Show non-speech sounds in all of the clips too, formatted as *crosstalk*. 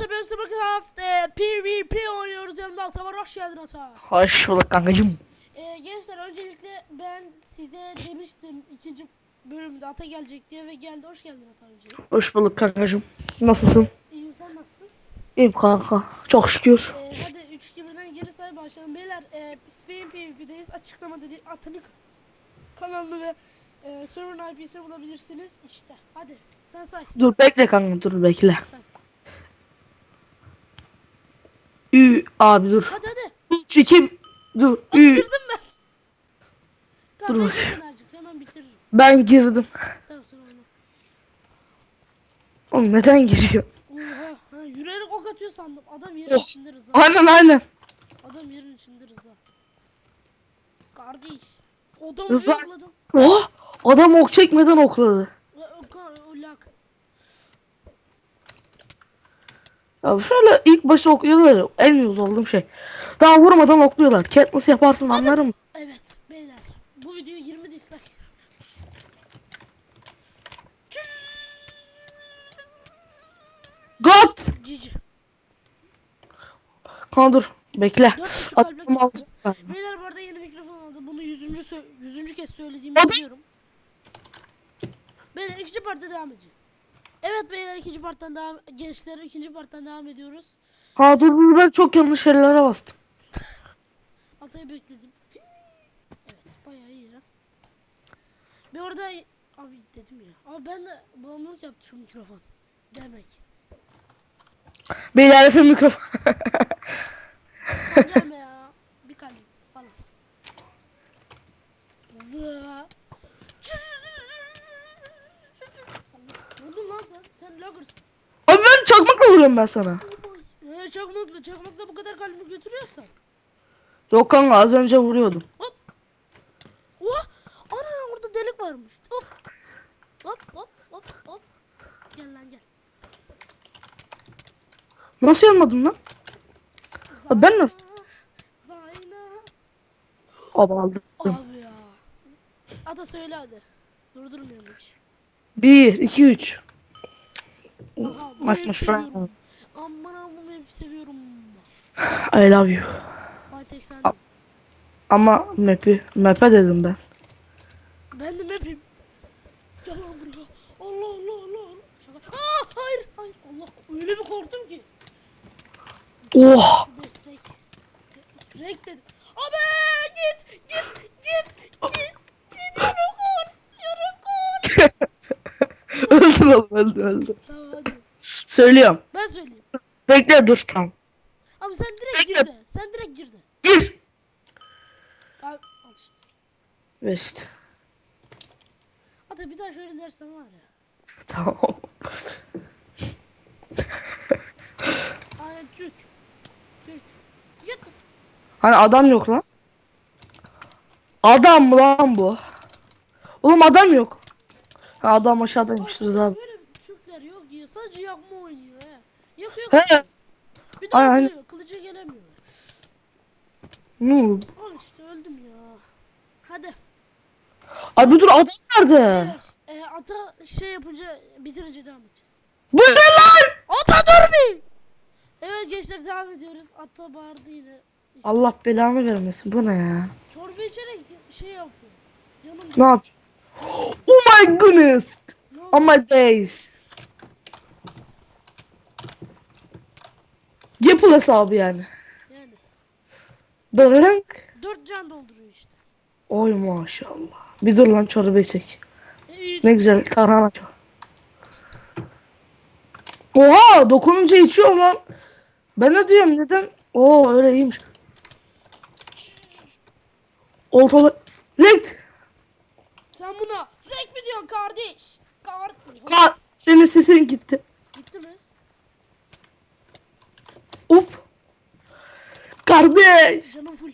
arkadaşlar ben Supercraft e, PvP oynuyoruz yanımda Ata var hoş geldin Ata. Hoş bulduk kankacım. E, gençler öncelikle ben size demiştim ikinci bölümde Ata gelecek diye ve geldi hoş geldin Ata öncelikle. Hoş bulduk kankacım. Nasılsın? İyiyim sen nasılsın? İyiyim kanka. Çok şükür. E, hadi 3 2 1'den geri say başlayalım. Beyler e, Spain PvP'deyiz açıklamada Ata'nın kanalını ve e, server IP'sini bulabilirsiniz işte hadi sen say. Dur bekle kanka dur bekle. Ü abi dur. Hadi hadi. 3 2 dur. Ü Girdim ben. Dur hemen bitiririm. ben girdim. Tamam sen oyna. Oğlum neden giriyor? Oha, ha, yürüyerek ok atıyor sandım. Adam yerin Oh. içinde Rıza. Aynen aynen. Adam yerin içinde Rıza. Kardeş. Adam Rıza. yokladım. Oh! Adam ok çekmeden okladı. Ve o, ka- o lak. Ya şöyle ilk başta okluyorlar ya, en yüz olduğum şey. Daha vurmadan okluyorlar. Katniss yaparsın anlarım. Evet beyler. Bu video 20 dislike. God! Cici. Kanka dur. Bekle. 4.5 kalple Adamı kestim. alacağım. Beyler bu arada yeni mikrofon aldım. Bunu 100. Sö- 100. kez söylediğimi Hadi. biliyorum. Beyler ikinci partta devam edeceğiz. Evet beyler ikinci parttan devam gençler ikinci parttan devam ediyoruz. Ha dur dur ben çok yanlış yerlere bastım. *laughs* Atayı bekledim. Evet bayağı iyi ya. Bir orada abi dedim ya. Abi ben de bağımlılık yaptı şu mikrofon. Demek. Beyler efendim mikrofon. Vuruyorum ben sana. Ee, çakmakla çakmakla bu kadar kalbimi götürüyorsan. Yok kanka az önce vuruyordum. Hop. Oha. Ana orada delik varmış. Hop. Hop hop hop hop. Gel lan gel. Nasıl yanmadın lan? Abi ben nasıl? Zayna. Abi aldım. Abi ya. Ada söyle hadi. Durdurmuyorum hiç. 1, 2, 3. Aha, bu That's hep my seviyorum. friend. Hep seviyorum. *sighs* I love you. Fatih sen A- Ama map'i, map'e dedim ben. Ben de map'im. Gel lan buraya. Allah Allah Allah. Allah. Şaka. Aa, hayır hayır. Allah öyle bir korktum ki. Oh! Meslek. Renk dedim. Abi git git git git. Git yarım gol. Yarım öldü oğlum öldü öldü. Tamam. Söylüyorum. Ben söyleyeyim. Bekle dur tamam. Abi sen direkt gir de. Sen direkt gir de. Gir. Abi al işte. West. Hatta bir daha şöyle dersen var ya. Tamam. *laughs* Aynen Türk. Türk. Git. Hani adam yok lan. Adam mı lan bu? Oğlum adam yok. Ha, adam aşağıdaymış Rıza abi. Böyle Türkler yok ya. Sadece yakma oynuyor he. Yakıyor. He. Bir de Aynen. vuruyor. Kılıca gelemiyor. Noob. Al işte öldüm ya. Hadi. Abi dur adam nerede? Beyler, e, ata şey yapınca bitirince devam edeceğiz. Bu ne lan? Ata dur bir! Evet gençler devam ediyoruz. Ata bağırdı yine. İşte Allah belanı vermesin. Bu ne ya? çorba içerek şey yapıyor. Canım Ne yap? *gasps* Oh my goodness. ne oldu? Oh my days. Yapıl hesabı yani. Yani. Bırınk. Dört can dolduruyor işte. Oy maşallah. Bir dur lan çorba içecek. E, iyi. Ne güzel tarhana çor. Oha dokununca içiyor lan. Ben de diyorum neden? Oo öyle iyiymiş. Oltalı. Lekt. Sen buna renk mi diyorsun kardeş? Kar... Ka senin sesin gitti. Gitti mi? Uf. Kardeş. Canım full.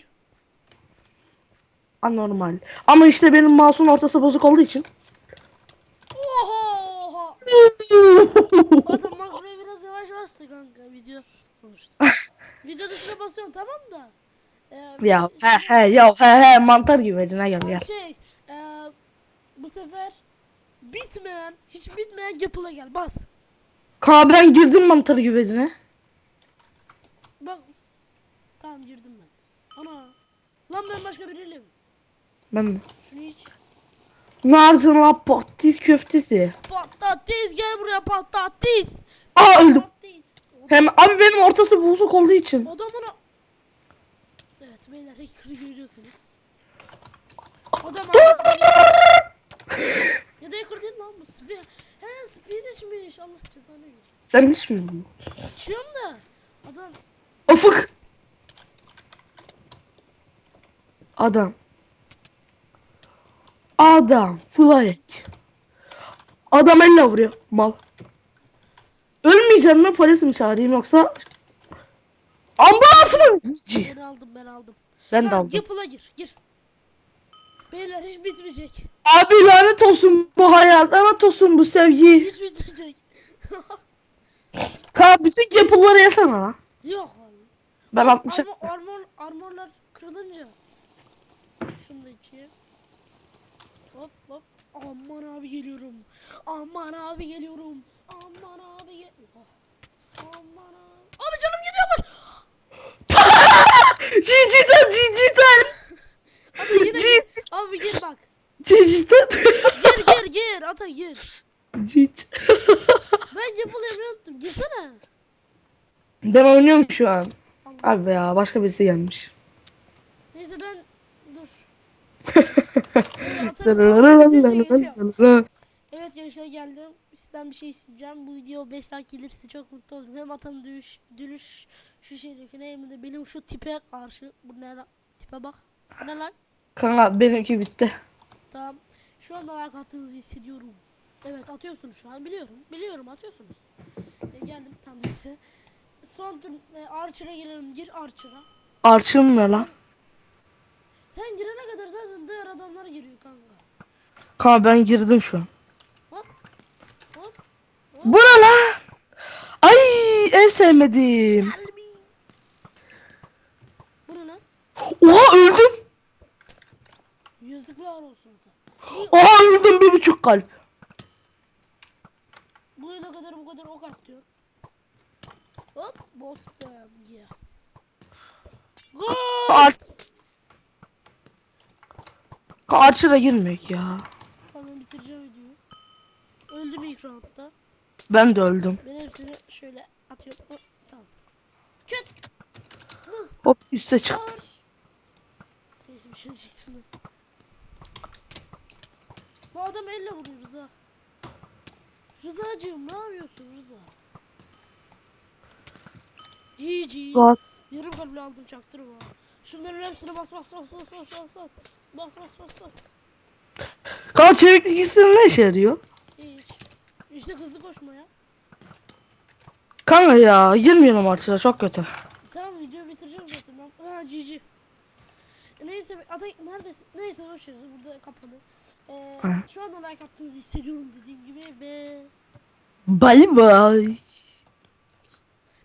Anormal. Ama işte benim mouse'un ortası bozuk olduğu için. Oha. Adam makroya biraz yavaş bastı kanka video sonuçta. *laughs* video dışına basıyorsun tamam da. E, ya he he ya he he mantar gibi vecine gel gel. Şey, e, bu sefer bitmeyen, hiç bitmeyen yapıla gel. Bas. Ka ben girdim mantar güvecine. Tamam girdim ben. Ana. Lan ben başka biriyleyim. Ben. Şunu iç. Neredesin lan patates köftesi? Patates gel buraya patates. Aa öldüm. Patates. Hem abi benim ortası bozuk olduğu için. Adam bana... Evet beyler hacker'ı görüyorsunuz. Adam Ya da hacker değil lan bu. Spi He speed içmiş. Allah cezanı versin. Sen hiç mi? İçiyorum da. Adam Ufuk. Adam. Adam. Fly. Adam elle vuruyor. Mal. Ölmeyeceksin mi polis mi çağırayım yoksa ambulans mı? Ben aldım ben aldım. Ben de aldım. Yapıla gir gir. Beyler hiç bitmeyecek. Abi lanet olsun bu hayat. Lanet olsun bu sevgi. Hiç bitmeyecek. Ka bütün yapıları lan. Yok abi. Ben 60 Armor, armor, armorlar kırılınca. Şunu da içeyim. Hop hop. Aman abi geliyorum. Aman abi geliyorum. Aman abi gel. Oha. Aman abi. Abi canım gidiyormuş. Dijital dijital. Ata yine gir. Abi gir bak. Dijital. Gir gir gir. Ata gir. Cici. Ben yapılı unuttum. Girsene. Ben oynuyorum şu an. Abi ya başka birisi gelmiş. Neyse ben dur. Böyle atarım, sonra size geliyor. Evet gençler geldim. Sizden bir şey isteyeceğim. Bu video 5 like gelirse çok mutlu olurum. Hem atanın dövüş, dönüş şu şerefine hem de benim şu tipe karşı. Bu ne lan? Tipe bak. Bu ne lan? Kanka benimki bitti. Tamam. Şu anda like attığınızı hissediyorum. Evet atıyorsunuz şu an biliyorum. Biliyorum atıyorsunuz. E, geldim tam neyse. Son tur e, Archer'a gelelim. Gir Archer'a. Arçın ne lan? Sen girene kadar zaten diğer adamlar giriyor kanka. Kanka ben girdim şu an. Hop. Hop. Bu ne lan? Ay en sevmediğim. Bu ne lan? Oha öldüm. Yazıklar olsun. Oha öldüm bir buçuk kalp. Bu yıla kadar bu kadar ok atıyor. Hop bostum yes. Gol! Arç. Arçıra girmek ya. Tamam bitireceğim videoyu. Öldüm ilk roundda. Ben de öldüm. Ben hepsini şöyle atıyorum. Hop, tamam. Küt! Hop üste çıktı. Var! Neyse bir şey diyecektim ben. Bu adam elle vuruyor Rıza. Rızacığım ne yapıyorsun Rıza? GG. Gol. Yarım kalple aldım çaktırma. Şunların hepsine bas bas bas bas bas bas bas. Bas bas bas bas. Kanka çeviklik iksiri ne işe yarıyor? Hiç. İşte hızlı koşma ya. Kanka ya girmiyorum Arçıra çok kötü. Tamam video bitireceğim zaten ben. Ha GG. Neyse ata neredesin? Neyse hoş geldin burada kapalı. Ee, şu anda like attığınızı hissediyorum dediğim gibi ve Bye bye.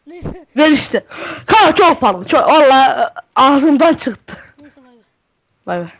Neyse Ver işte. Kanka çok pardon. Çok, valla ağzımdan çıktı. neyse bay bay. Bay bay.